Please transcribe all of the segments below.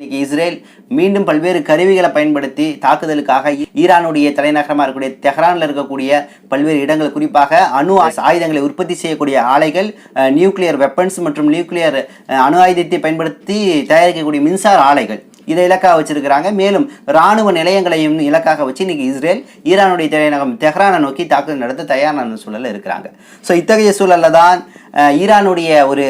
இன்னைக்கு இஸ்ரேல் மீண்டும் பல்வேறு கருவிகளை பயன்படுத்தி தாக்குதலுக்காக ஈரானுடைய தலைநகரமாக இருக்கக்கூடிய தெஹ்ரானில் இருக்கக்கூடிய பல்வேறு இடங்கள் குறிப்பாக அணு ஆ- ஆயுதங்களை உற்பத்தி செய்யக்கூடிய ஆலைகள் நியூக்ளியர் வெப்பன்ஸ் மற்றும் நியூக்ளியர் அணு ஆயுதத்தை பயன்படுத்தி தயாரிக்கக்கூடிய மின்சார ஆலைகள். இதை இலக்காக வச்சிருக்கிறாங்க. மேலும் ராணுவ நிலையங்களையும் இலக்காக வச்சு இன்னைக்கு இஸ்ரேல் ஈரானுடைய தலைநகரம் தெஹ்ரானை நோக்கி தாக்குதல் நடத்த தயாரான சூழலில் இருக்கிறாங்க. ஸோ இத்தகைய சூழலில் தான் ஈரானுடைய ஒரு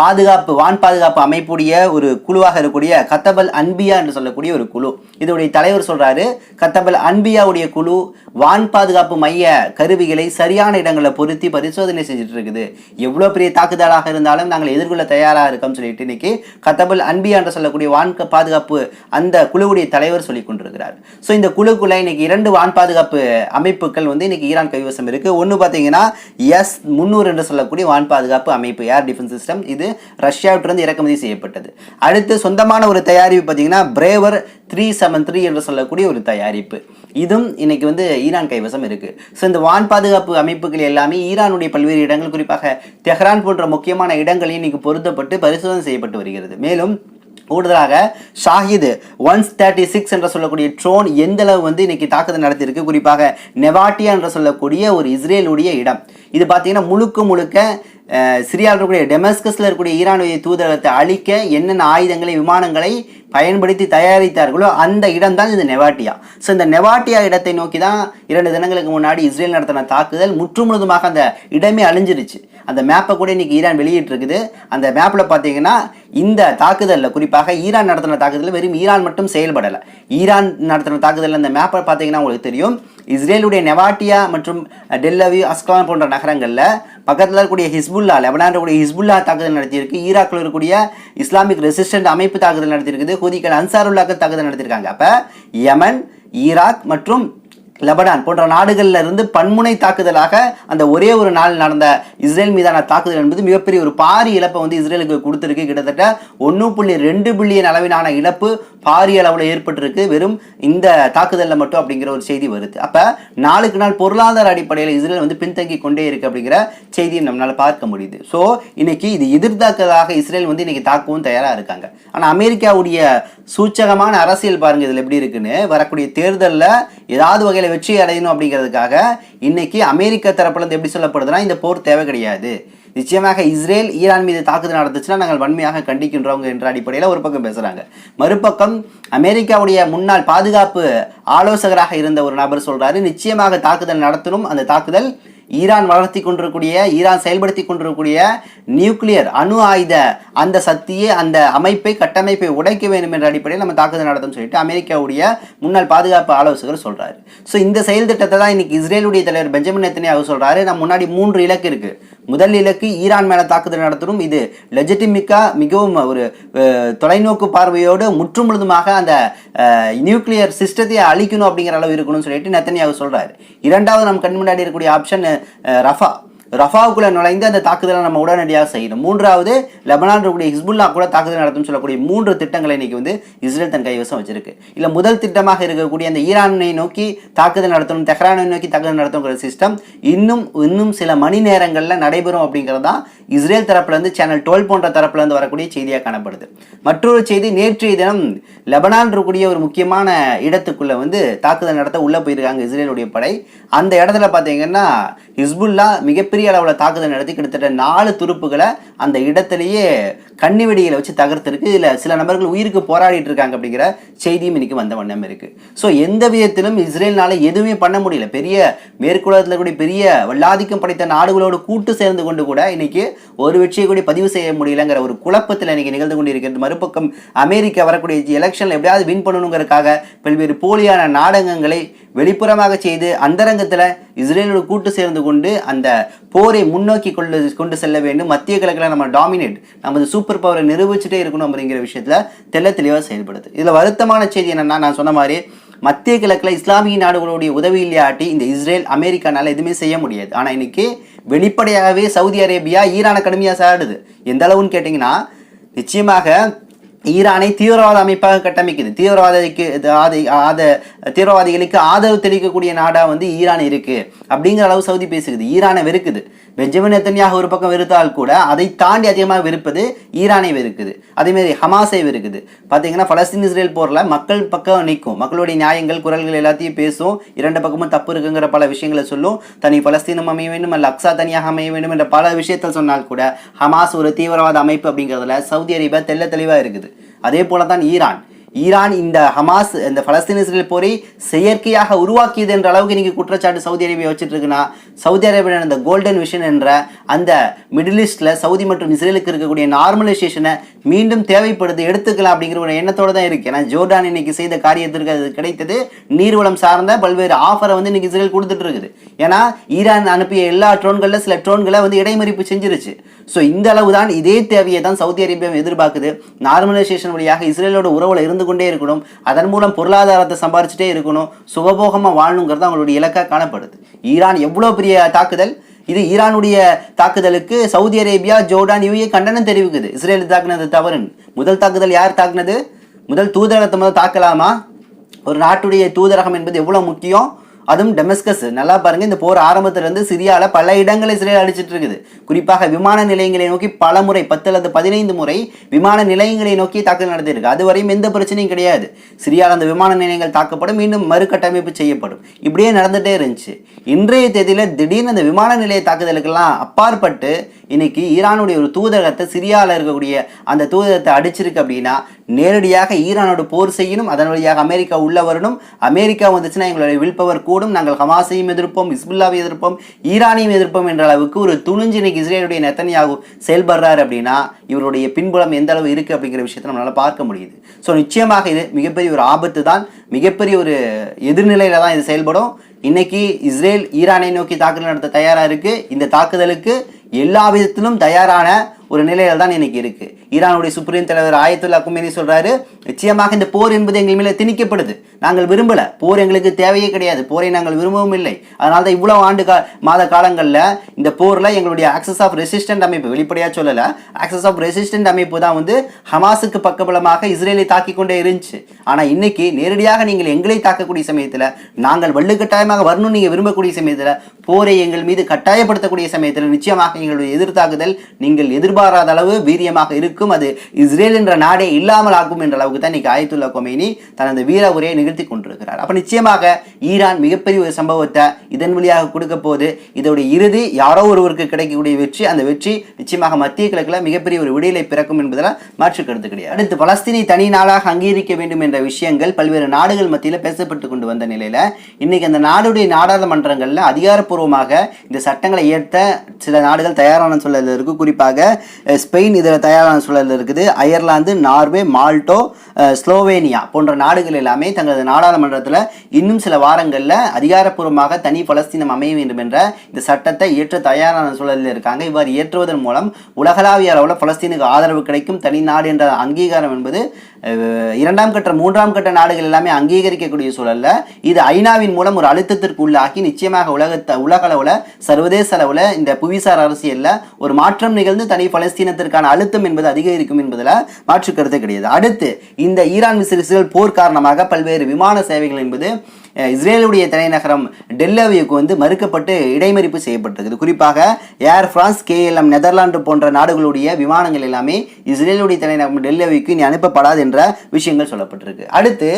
பாதுகாப்பு வான் பாதுகாப்பு அமைப்புடைய ஒரு குழுவாக இருக்கக்கூடிய கத்தபல் அன்பியா என்று சொல்லக்கூடிய ஒரு குழு. இதோடைய தலைவர் சொல்கிறாரு கத்தபல் அன்பியாவுடைய குழு வான் பாதுகாப்பு மைய கருவிகளை சரியான இடங்களில் பொருத்தி பரிசோதனை செஞ்சுட்டு இருக்குது எவ்வளோ பெரிய தாக்குதலாக இருந்தாலும் நாங்கள் எதிர்கொள்ள தயாராக இருக்கோம்னு சொல்லிட்டு இன்னைக்கு கத்தபல் அன்பியா என்று சொல்லக்கூடிய வான் பாதுகாப்பு அந்த குழுவுடைய தலைவர் சொல்லி கொண்டிருக்கிறார். ஸோ இந்த குழுக்குள்ள இன்னைக்கு இரண்டு வான் பாதுகாப்பு அமைப்புகள் வந்து இன்னைக்கு ஈரான் கைவசம் இருக்குது ஒன்று பார்த்தீங்கன்னா எஸ் முந்நூறு என்று சொல்லக்கூடிய வான் பாதுகாப்பு பாதுகாப்பு அமைப்பு ஏர் டிஃபென்ஸ் சிஸ்டம் இது ரஷ்யாவிட்டிருந்து இறக்குமதி செய்யப்பட்டது. அடுத்து சொந்தமான ஒரு தயாரிப்பு பார்த்தீங்கன்னா பிரேவர் த்ரீ செவன் த்ரீ என்று சொல்லக்கூடிய ஒரு தயாரிப்பு. இதுவும் இன்னைக்கு வந்து ஈரான் கைவசம் இருக்குது ஸோ இந்த வான் பாதுகாப்பு அமைப்புகள் எல்லாமே ஈரானுடைய பல்வேறு இடங்கள் குறிப்பாக தெஹ்ரான் போன்ற முக்கியமான இடங்களில் இன்னைக்கு பொருத்தப்பட்டு பரிசோதனை செய்யப்பட்டு வருகிறது. மேலும் கூடுதலாக ஷாஹித் ஒன்ஸ் தேர்ட்டி சிக்ஸ் என்று சொல்லக்கூடிய ட்ரோன் எந்த அளவு வந்து இன்னைக்கு தாக்குதல் நடத்தியிருக்கு? குறிப்பாக நெவாட்டியா என்று சொல்லக்கூடிய ஒரு இஸ்ரேலுடைய இடம். இது பார்த்தீங்கன்னா முழுக்க முழுக்க சிரியாவில் இருக்கக்கூடிய டெமஸ்கஸில் இருக்கக்கூடிய ஈரானுடைய தூதரகத்தை அழிக்க என்னென்ன ஆயுதங்களை விமானங்களை பயன்படுத்தி தயாரித்தார்களோ அந்த இடம் தான் இந்த நெவாட்டியா. ஸோ இந்த நெவாட்டியா இடத்தை நோக்கி தான் இரண்டு தினங்களுக்கு முன்னாடி இஸ்ரேல் நடத்தின தாக்குதல் முற்றுமுழுதுமாக அந்த இடமே அழிஞ்சிருச்சு. அந்த மேப்பை கூட இன்னைக்கு ஈரான் வெளியிட்டிருக்குது. அந்த மேப்பில் பார்த்தீங்கன்னா இந்த தாக்குதலில் குறிப்பாக ஈரான் நடத்தின தாக்குதலில் வெறும் ஈரான் மட்டும் செயல்படலை. ஈரான் நடத்தின தாக்குதலில் அந்த மேப்பை பார்த்தீங்கன்னா உங்களுக்கு தெரியும். இஸ்ரேலுடைய நெவாட்டியா மற்றும் டெல்லவி அஸ்கான் போன்ற நகரங்களில் பக்கத்தில் இருக்கக்கூடிய ஹிஸ்புல்லா லெபனான் இருக்கக்கூடிய ஹிஸ்புல்லா தாக்குதல் நடத்தியிருக்கு. ஈராக்கில் இருக்கக்கூடிய இஸ்லாமிக் ரெசிஸ்டன்ட் அமைப்பு தாக்குதல் நடத்தியிருக்குது ஹூதிகள் அன்சாருல்லாக்கள் தாக்குதல் நடத்தியிருக்காங்க. அப்போ யமன் ஈராக் மற்றும் லெபனான் போன்ற நாடுகளில் இருந்து பன்முனை தாக்குதலாக அந்த ஒரே ஒரு நாள் நடந்த இஸ்ரேல் மீதான தாக்குதல் என்பது மிகப்பெரிய ஒரு பாரி இழப்பை வந்து இஸ்ரேலுக்கு கொடுத்துருக்கு. கிட்டத்தட்ட ஒன்று புள்ளி ரெண்டு பில்லியன் அளவிலான இழப்பு பாரிய அளவில் ஏற்பட்டிருக்கு. வெறும் இந்த தாக்குதலில் மட்டும் அப்படிங்கிற ஒரு செய்தி வருது. அப்போ நாளுக்கு நாள் பொருளாதார அடிப்படையில் இஸ்ரேல் வந்து பின்தங்கி கொண்டே இருக்கு அப்படிங்கிற செய்தியை நம்மளால் பார்க்க முடியுது. ஸோ இன்னைக்கு இது எதிர்த்தாக்கதாக இஸ்ரேல் வந்து இன்னைக்கு தாக்கவும் தயாராக இருக்காங்க. ஆனால் அமெரிக்காவுடைய சூச்சகமான அரசியல் பாருங்க இதில் எப்படி இருக்குன்னு. வரக்கூடிய தேர்தலில் ஏதாவது வகையில் வெற்றி அடையணும் அப்படிங்கிறதுக்காக இன்னைக்கு அமெரிக்க தரப்புல இருந்து எப்படி சொல்லப்படுதுன்னா இந்த போர் தேவை கிடையாது. நிச்சயமாக இஸ்ரேல் ஈரான் மீது தாக்குதல் நடந்துச்சுன்னா நாங்கள் வன்மையாக கண்டிக்கின்றவங்க என்ற அடிப்படையில் ஒரு பக்கம் பேசுகிறாங்க மறுபக்கம் அமெரிக்காவுடைய முன்னாள் பாதுகாப்பு ஆலோசகராக இருந்த ஒரு நபர் சொல்கிறாரு நிச்சயமாக தாக்குதல் நடத்தணும். அந்த தாக்குதல் ஈரான் வளர்த்தி கொண்டிருக்கக்கூடிய ஈரான் செயல்படுத்தி கொண்டிருக்கக்கூடிய நியூக்ளியர் அணு ஆயுத அந்த சக்தியை அந்த அமைப்பை கட்டமைப்பை உடைக்க வேண்டும் என்ற அடிப்படையில் நம்ம தாக்குதல் நடத்தும் சொல்லிட்டு அமெரிக்காவுடைய முன்னாள் பாதுகாப்பு ஆலோசகர் சொல்றாரு. ஸோ இந்த செயல் திட்டத்தை தான் இன்னைக்கு இஸ்ரேலுடைய தலைவர் பெஞ்சமின் நெத்தனியாக சொல்றாரு. நம்ம முன்னாடி மூன்று இலக்கு இருக்கு. முதல் இலக்கு ஈரான் மேல தாக்குதல் நடத்தணும். இது லெஜிட்டிமிக்கா மிகவும் ஒரு தொலைநோக்கு பார்வையோடு முற்றுமுழுதுமாக அந்த நியூக்ளியர் சிஸ்டத்தை அழிக்கணும் அப்படிங்கிற அளவு இருக்கணும்னு சொல்லிட்டு நெத்தனியாக சொல்றாரு. இரண்டாவது நம்ம கண் முன்னாடி இருக்கக்கூடிய ஆப்ஷன் ரஃபா. ரஃபாவுக்குள்ள நுழைந்து அந்த தாக்குதலை நம்ம உடனடியாக செய்யணும். மூன்றாவது லெபனான் இருக்கக்கூடிய ஹிஸ்புல்லா கூட தாக்குதல் நடத்தும் சொல்லக்கூடிய மூன்று திட்டங்களை இன்னைக்கு வந்து இஸ்ரேல் தன் கைவசம் வச்சிருக்கு. இல்லை முதல் திட்டமாக இருக்கக்கூடிய அந்த ஈரானை நோக்கி தாக்குதல் நடத்தணும் தெஹ்ரானை நோக்கி தாக்குதல் நடத்துங்கிற சிஸ்டம் இன்னும் இன்னும் சில மணி நேரங்களில் நடைபெறும் அப்படிங்கிறது தான் இஸ்ரேல் தரப்புலேருந்து சேனல் டுவெல் போன்ற தரப்புல இருந்து வரக்கூடிய செய்தியாக காணப்படுது. மற்றொரு செய்தி நேற்றைய தினம் லெபனான் இருக்கக்கூடிய ஒரு முக்கியமான இடத்துக்குள்ள வந்து தாக்குதல் நடத்த உள்ளே போயிருக்காங்க இஸ்ரேலுடைய படை. அந்த இடத்துல பார்த்தீங்கன்னா ஹிஸ்புல்லா மிகப்பெரிய அளவில் தாக்குதல் நடத்தி கிட்டத்தட்ட நாலு துருப்புகளை அந்த இடத்திலேயே கண்ணி வெடிகளை வச்சு தகர்த்திருக்கு இதில் சில நபர்கள் உயிருக்கு போராடிட்டு இருக்காங்க அப்படிங்கிற செய்தியும் இன்னைக்கு வந்த வண்ணம் இருக்கு. ஸோ எந்த விதத்திலும் இஸ்ரேல்னால எதுவுமே பண்ண முடியல. பெரிய மேற்குலகத்தில் கூடிய பெரிய வல்லாதிக்கம் படைத்த நாடுகளோடு கூட்டு சேர்ந்து கொண்டு கூட இன்னைக்கு ஒரு வெற்றியை கூட பதிவு செய்ய முடியலங்கிற ஒரு குழப்பத்தில் இன்னைக்கு நிகழ்ந்து கொண்டிருக்கிறது மறுபக்கம் அமெரிக்கா வரக்கூடிய எலெக்ஷனில் எப்படியாவது வின் பண்ணணுங்கிறதுக்காக பல்வேறு போலியான நாடகங்களை வெளிப்புறமாக செய்து அந்தரங்கத்தில் இஸ்ரேலோடு கூட்டு சேர்ந்து கொண்டு அந்த போரை முன்னோக்கி கொண்டு கொண்டு செல்ல வேண்டும். மத்திய கிழக்கில் நம்ம டாமினேட் நமது சூப்பர் பவரை நிரூபிச்சுட்டே இருக்கணும் அப்படிங்கிற விஷயத்தில் தெள்ள தெளிவாக செயல்படுது. இதில் வருத்தமான செய்தி என்னன்னா நான் சொன்ன மாதிரி மத்திய கிழக்குல இஸ்லாமிய நாடுகளுடைய உதவி இல்லையாட்டி இந்த இஸ்ரேல் அமெரிக்கானால எதுவுமே செய்ய முடியாது. ஆனா இன்னைக்கு வெளிப்படையாகவே சவுதி அரேபியா ஈரானை கடுமையா சாடுது. எந்த அளவுன்னு கேட்டிங்கன்னா நிச்சயமாக ஈரானை தீவிரவாத அமைப்பாக கட்டமைக்குது. தீவிரவாதிக்கு ஆத- ஆத தீவிரவாதிகளுக்கு ஆதரவு தெரிவிக்கக்கூடிய நாடா வந்து ஈரான் இருக்கு. அப்படிங்கிற அளவு சவுதி பேசுகிறது ஈரானை வெறுக்குது. பெஞ்சமின் நெத்தன்யாக ஒரு பக்கம் வெறுத்தால் கூட அதை தாண்டி அதிகமாக வெறுப்பது ஈரானை வெறுக்குது. அதேமாரி ஹமாஸை வெறுக்குது. பார்த்தீங்கன்னா பலஸ்தீன் இஸ்ரேல் போரில் மக்கள் பக்கம் நிற்கும். மக்களுடைய நியாயங்கள் குரல்கள் எல்லாத்தையும் பேசும். இரண்டு பக்கமும் தப்பு இருக்குங்கிற பல விஷயங்களை சொல்லும். தனி பலஸ்தீனம் அமைய வேண்டும் அல்ல அக்ஸா தனியாக அமைய வேண்டும் என்ற பல விஷயத்தை சொன்னால் கூட ஹமாஸ் ஒரு தீவிரவாத அமைப்பு அப்படிங்கிறதுல சவுதி அரேபியா தெல்ல தெளிவாக இருக்குது. அதே போல தான் ஈரான். ஈரான் இந்த ஹமாஸ் இந்த பலஸ்தீன் இஸ்ரேல் போரை செயற்கையாக உருவாக்கியது என்ற அளவுக்கு நீங்கள் குற்றச்சாட்டு சவுதி அரேபியா வச்சுட்டு இருக்குன்னா சவுதி அரேபியா அந்த கோல்டன் விஷன் என்ற அந்த மிடில் ஈஸ்டில் சவுதி மற்றும் இஸ்ரேலுக்கு இருக்கக்கூடிய நார்மலைசேஷனை மீண்டும் தேவைப்படுது எடுத்துக்கலாம் அப்படிங்கிற ஒரு எண்ணத்தோடு தான் இருக்குது ஏன்னா ஜோர்டான் இன்னைக்கு செய்த காரியத்திற்கு அது கிடைத்தது. நீர்வளம் சார்ந்த பல்வேறு ஆஃபரை வந்து இன்னைக்கு இஸ்ரேல் கொடுத்துட்டு இருக்குது. ஏன்னா ஈரான் அனுப்பிய எல்லா ட்ரோன்களில் சில ட்ரோன்களை வந்து இடைமறிப்பு செஞ்சிருச்சு. ஸோ இந்த அளவு தான் இதே தேவையை தான் சவுதி அரேபியா எதிர்பார்க்குது. நார்மலைசேஷன் வழியாக இஸ்ரேலோட உறவில் இருந்து கொண்டே இருக்கணும். அதன் மூலம் பொருளாதாரத்தை சம்பாரிச்சுட்டே இருக்கணும். சுகபோகமாக வாழணுங்கிறது அவங்களுடைய இலக்காக காணப்படுது. ஈரான் எவ்வளோ பெரிய தாக்குதல்? இது ஈரானுடைய தாக்குதலுக்கு சவுதி அரேபியா ஜோர்டான் இவையே கண்டனம் தெரிவிக்குது. இஸ்ரேல் தாக்குனது தவறுன்னு. முதல் தாக்குதல் யார் தாக்குனது? முதல் தூதரகத்தை முதல் தாக்கலாமா? ஒரு நாட்டுடைய தூதரகம் என்பது எவ்வளவு முக்கியம்? அதுவும் டெமஸ்கஸ். நல்லா பாருங்க இந்த போர் ஆரம்பத்திலிருந்து இருந்து பல இடங்களை இஸ்ரேல் அடிச்சிட்டு இருக்குது. குறிப்பாக விமான நிலையங்களை நோக்கி பல முறை பத்து அல்லது பதினைந்து முறை விமான நிலையங்களை நோக்கி தாக்குதல் நடத்தியிருக்கு. அதுவரையும் எந்த பிரச்சனையும் கிடையாது. சிரியாவில் அந்த விமான நிலையங்கள் தாக்கப்படும் மீண்டும் மறுகட்டமைப்பு செய்யப்படும். இப்படியே நடந்துட்டே இருந்துச்சு. இன்றைய தேதியில் திடீர்னு அந்த விமான நிலைய தாக்குதலுக்கெல்லாம் அப்பாற்பட்டு இன்னைக்கு ஈரானுடைய ஒரு தூதரகத்தை சிரியாவில் இருக்கக்கூடிய அந்த தூதரகத்தை அடிச்சிருக்கு அப்படின்னா நேரடியாக ஈரானோட போர் செய்யணும் அதன் வழியாக அமெரிக்கா உள்ள வரணும். அமெரிக்கா வந்துச்சுன்னா எங்களுடைய வில் பவர் கூடும் நாங்கள் ஹமாஸையும் எதிர்ப்போம் இஸ்புல்லாவை எதிர்ப்போம் ஈரானையும் எதிர்ப்போம் என்ற அளவுக்கு ஒரு துணிஞ்சு இன்னைக்கு இஸ்ரேலுடைய நெத்தனியாகு செயல்படுறாரு அப்படின்னா இவருடைய பின்புலம் எந்த அளவு இருக்குது அப்படிங்கிற விஷயத்தை நம்மளால் பார்க்க முடியுது. ஸோ நிச்சயமாக இது மிகப்பெரிய ஒரு ஆபத்து தான் மிகப்பெரிய ஒரு எதிர்நிலையில் தான் இது செயல்படும். இன்னைக்கு இஸ்ரேல் ஈரானை நோக்கி தாக்குதல் நடத்த தயாராக இருக்குது இந்த தாக்குதலுக்கு எல்லா விதத்திலும் தயாரான ஒரு நிலையில் தான் இன்னைக்கு இருக்குது ஈரானுடைய சுப்ரீம் தலைவர் ஆயத்துல்லா குமேனி சொல்றாரு நிச்சயமாக இந்த போர் என்பது எங்கள் மேல திணிக்கப்படுது. நாங்கள் விரும்பல. போர் எங்களுக்கு தேவையே கிடையாது. போரை நாங்கள் விரும்பவும் இல்லை. அதனால தான் இவ்வளவு ஆண்டு கா மாத காலங்களில் இந்த போர்ல எங்களுடைய ஆக்சஸ் ஆஃப் ரெசிஸ்டன்ட் அமைப்பு வெளிப்படையா சொல்லல ஆக்சஸ் ஆஃப் ரெசிஸ்டன்ட் அமைப்பு தான் வந்து ஹமாஸுக்கு பக்கபலமாக இஸ்ரேலை தாக்கி கொண்டே இருந்துச்சு. ஆனா இன்னைக்கு நேரடியாக நீங்கள் எங்களை தாக்கக்கூடிய சமயத்தில் நாங்கள் வள்ளுக்கட்டாயமாக வரணும்னு நீங்க விரும்பக்கூடிய சமயத்தில் போரை எங்கள் மீது கட்டாயப்படுத்தக்கூடிய சமயத்தில் நிச்சயமாக எங்களுடைய எதிர்த்தாக்குதல் நீங்கள் எதிர்பாராத அளவு வீரியமாக இருக்கும். அது இஸ்ரேல் என்ற நாடே இல்லாமல் ஆக்கும் என்ற அளவுக்கு தான் இன்னைக்கு ஆயத்துல்லா கொமேனி தனது வீர உரையை நிகழ்த்தி கொண்டிருக்கிறார். அப்போ நிச்சயமாக ஈரான் மிகப்பெரிய ஒரு சம்பவத்தை இதன் வழியாக கொடுக்க போது இதோடைய இறுதி யாரோ ஒருவருக்கு கிடைக்கக்கூடிய வெற்றி அந்த வெற்றி நிச்சயமாக மத்திய கிழக்கில் மிகப்பெரிய ஒரு விடியலை பிறக்கும் என்பதில் மாற்று கருத்து கிடையாது. அடுத்து பலஸ்தீனை தனி நாளாக அங்கீகரிக்க வேண்டும் என்ற விஷயங்கள் பல்வேறு நாடுகள் மத்தியில் பேசப்பட்டு கொண்டு வந்த நிலையில இன்னைக்கு அந்த நாடுடைய நாடாளுமன்றங்களில் அதிகாரப்பூர்வமாக இந்த சட்டங்களை ஏற்ற சில நாடுகள் தயாரான சூழலில் இருக்கு குறிப்பாக ஸ்பெயின் இதில் தயாரான சூழலில் இருக்குது. அயர்லாந்து நார்வே மால்டோ ஸ்லோவேனியா போன்ற நாடுகள் எல்லாமே தங்களது நாடாளுமன்றத்தில் இன்னும் சில வாரங்களில் அதிகாரப்பூர்வமாக தனி பலஸ்தீனம் அமைய வேண்டும் என்ற இந்த சட்டத்தை ஏற்ற தயாரான சூழலில் இருக்காங்க. இவ்வாறு ஏற்றுவதன் மூலம் உலகளாவிய அளவில் பலஸ்தீனுக்கு ஆதரவு கிடைக்கும். தனி நாடு என்ற அங்கீகாரம் என்பது இரண்டாம் கட்ட மூன்றாம் கட்ட நாடுகள் எல்லாமே அங்கீகரிக்கக்கூடிய சூழல்ல இது ஐநாவின் மூலம் ஒரு அழுத்தத்திற்கு உள்ளாக்கி நிச்சயமாக உலகத்தை உலக அளவில் சர்வதேச அளவில் இந்த புவிசார் அரசியலில் ஒரு மாற்றம் நிகழ்ந்து தனி பலஸ்தீனத்திற்கான அழுத்தம் என்பது அதிகரிக்கும் என்பதில் மாற்று கருத்து கிடையாது. அடுத்து இந்த ஈரான் மிஸ்ர் போர் காரணமாக பல்வேறு விமான சேவைகள் என்பது இஸ்ரேலுடைய தலைநகரம் டெல்லவியுக்கு வந்து மறுக்கப்பட்டு இடைமறிப்பு செய்யப்பட்டிருக்குது. குறிப்பாக ஏர் பிரான்ஸ் கேஎல்எம் நெதர்லாந்து போன்ற நாடுகளுடைய விமானங்கள் எல்லாமே இஸ்ரேலுடைய தலைநகரம் டெல்லவிக்கு இனி அனுப்பப்படாது என்ற விஷயங்கள் சொல்லப்பட்டிருக்கு. அடுத்து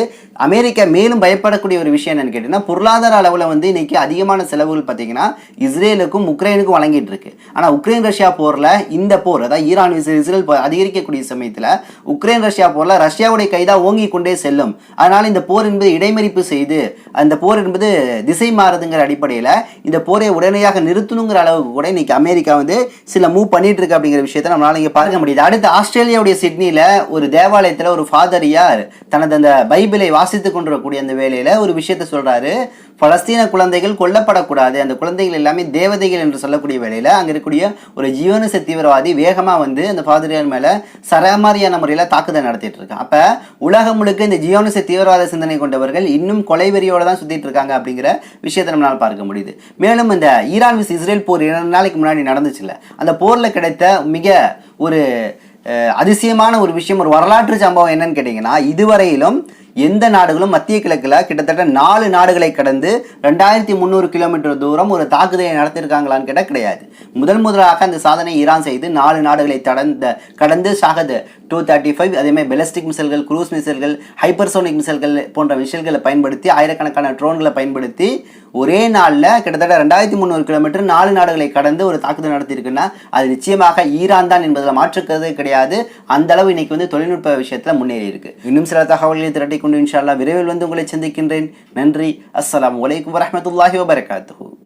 அமெரிக்கா மேலும் பயப்படக்கூடிய ஒரு விஷயம் என்னன்னு கேட்டீங்கன்னா பொருளாதார அளவில் வந்து இன்னைக்கு அதிகமான செலவுகள் பார்த்தீங்கன்னா இஸ்ரேலுக்கும் உக்ரைனுக்கும் வழங்கிட்டு இருக்கு. ஆனால் உக்ரைன் ரஷ்யா போரில் இந்த போர் அதாவது ஈரான் இஸ்ரேல் இஸ்ரேல் அதிகரிக்கக்கூடிய சமயத்தில் உக்ரைன் ரஷ்யா போரில் ரஷ்யாவுடைய கைதா ஓங்கி கொண்டே செல்லும். அதனால் இந்த போர் என்பது இடைமறிப்பு செய்து அந்த போர் என்பது திசை மாறுதுங்கிற அடிப்படையில் இந்த போரை உடனடியாக நிறுத்தணுங்கிற அளவுக்கு கூட இன்னைக்கு அமெரிக்கா வந்து சில மூவ் பண்ணிட்டு இருக்கு அப்படிங்கிற விஷயத்த நம்மளால இங்கே பார்க்க முடியுது. அடுத்து ஆஸ்திரேலியாவுடைய சிட்னியில் ஒரு தேவாலயத்தில் ஒரு ஃபாதரியார் தனது அந்த பைபிளை வாசித்து கொண்டிருக்கக்கூடிய அந்த வேலையில் ஒரு விஷயத்தை சொல்கிறாரு பலஸ்தீன குழந்தைகள் கொல்லப்படக்கூடாது. அந்த குழந்தைகள் எல்லாமே தேவதைகள் என்று சொல்லக்கூடிய வேலையில் அங்கே இருக்கக்கூடிய ஒரு ஜியோனிச தீவிரவாதி வேகமாக வந்து அந்த பாதிரியார் மேலே சரமாரியான முறையில் தாக்குதல் நடத்திட்டு இருக்கான் அப்போ உலகம் முழுக்க இந்த ஜியோனிச தீவிரவாத சிந்தனை கொண்டவர்கள் இன்னும் கொலைவெறியோடு தான் சுற்றிட்டு இருக்காங்க அப்படிங்கிற விஷயத்தை நம்மளால் பார்க்க முடியுது. மேலும் இந்த ஈரான் விஸ் இஸ்ரேல் போர் இரண்டு நாளைக்கு முன்னாடி நடந்துச்சுல்ல. அந்த போரில் கிடைத்த மிக ஒரு அதிசயமான ஒரு விஷயம் ஒரு வரலாற்று சம்பவம் என்னன்னு கேட்டிங்கன்னா இதுவரையிலும் எந்த நாடுகளும் மத்திய கிழக்குல கிட்டத்தட்ட நாலு நாடுகளை கடந்து ரெண்டாயிரத்தி முந்நூறு கிலோமீட்டர் தூரம் ஒரு தாக்குதலை நடத்திருக்காங்களான்னு கேட்டால் கிடையாது. முதல் முதலாக அந்த சாதனை ஈரான் செய்து நாலு நாடுகளை கடந்த கடந்து ஷாகத் டூ தேர்ட்டி ஃபைவ் அதேமாதிரி பெலஸ்டிக் மிசல்கள் குரூஸ் மிசல்கள் ஹைப்பர்சோனிக் மிசல்கள் போன்ற மிசைல்களை பயன்படுத்தி ஆயிரக்கணக்கான ட்ரோன்களை பயன்படுத்தி ஒரே நாளில் கிட்டத்தட்ட ரெண்டாயிரத்தி முந்நூறு கிலோமீட்டர் நாலு நாடுகளை கடந்து ஒரு தாக்குதல் நடத்தியிருக்குன்னா அது நிச்சயமாக ஈரான் தான் என்பதில் மாற்றுக்கிறதே கிடையாது. அந்த அளவு இன்னைக்கு வந்து தொழில்நுட்ப விஷயத்தில் முன்னேறி இருக்கு. இன்னும் சில தகவல்களை திரட்டி கொண்டு இன்ஷால்லா விரைவில் வந்து உங்களை சந்திக்கின்றேன். நன்றி. அஸ்லாம் வலைக்கம் வரஹ்மத்துல்லாஹி வபரகாத்து